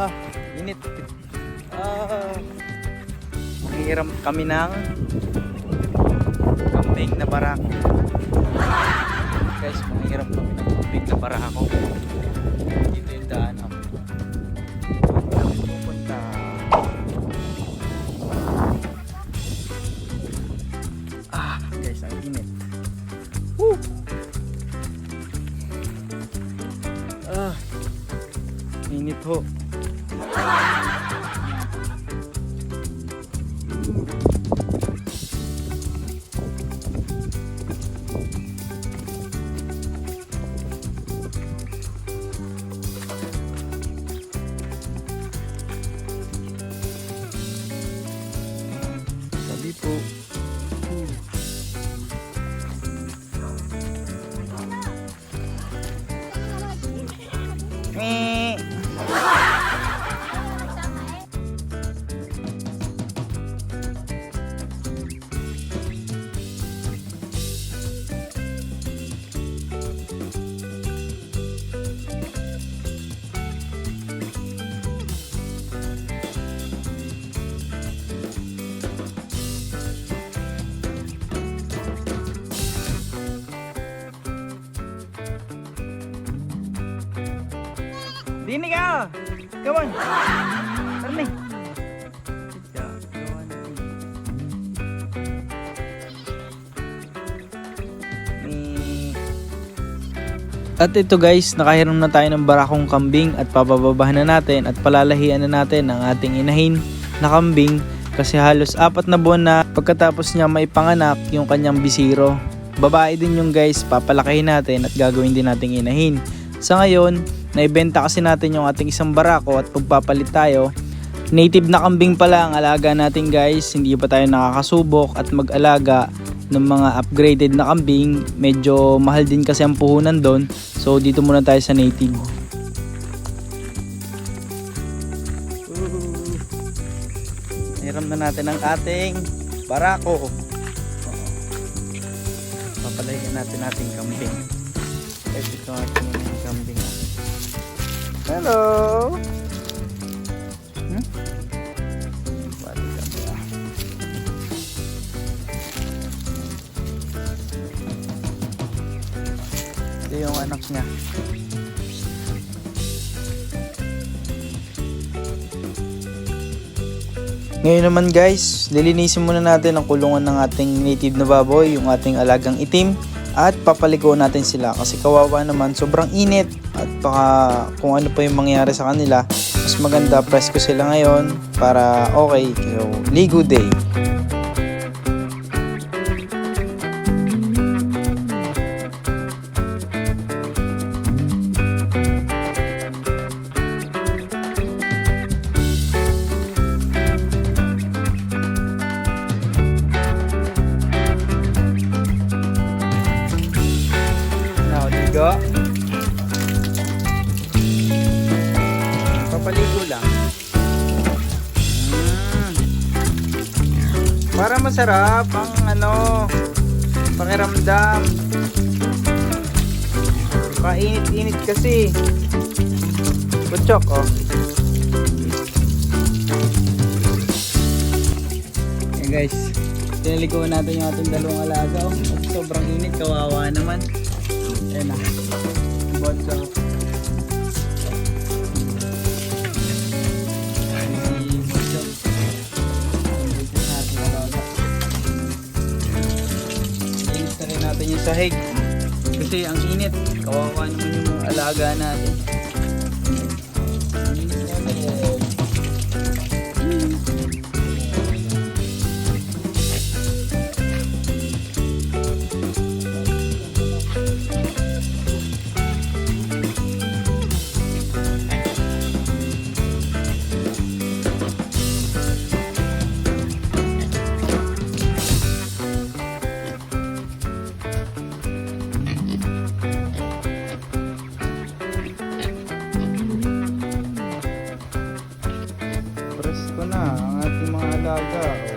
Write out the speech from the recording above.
Ah, init. Ah, manghiram kami ng kambing na barako. Guys, manghiram kami ng kambing na barako. Dito yung daan ako. Pupunta. Ah, guys, init. Woo! Ah, init ho. Sabi Dini ka! Come on! Tara At ito guys, nakahiram na tayo ng barakong kambing at papababahan na natin at palalahian na natin ang ating inahin na kambing kasi halos apat na buwan na pagkatapos niya maipanganak yung kanyang bisiro. Babae din yung guys, papalakihin natin at gagawin din nating inahin. Sa ngayon, naibenta kasi natin yung ating isang barako at pagpapalit tayo. Native na kambing pala ang alaga natin guys, hindi pa tayo nakakasubok at mag-alaga ng mga upgraded na kambing. Medyo mahal din kasi ang puhunan doon. So dito muna tayo sa native. Hiram na natin ang ating barako. Papalayin natin ating kambing. Ito ang ating kambing. Hello! Hmm? Ito yung anak niya. Ngayon naman guys, lilinisin muna natin ang kulungan ng ating native na baboy, yung ating alagang itim at papaligo natin sila kasi kawawa naman sobrang init at baka kung ano pa yung mangyari sa kanila mas maganda presko sila ngayon para okay so, ligo day Papaligo lang. Mm. Para masarap ang ano, pakiramdam. Painit-init kasi. Butchok, oh. Hey guys, tinalikuan natin yung ating dalawang alaga. Oh. Sobrang init, kawawa naman. Ayan na. Botso. Sahig. Kasi ang init. Kawawa naman yung mga alaga natin. Presko na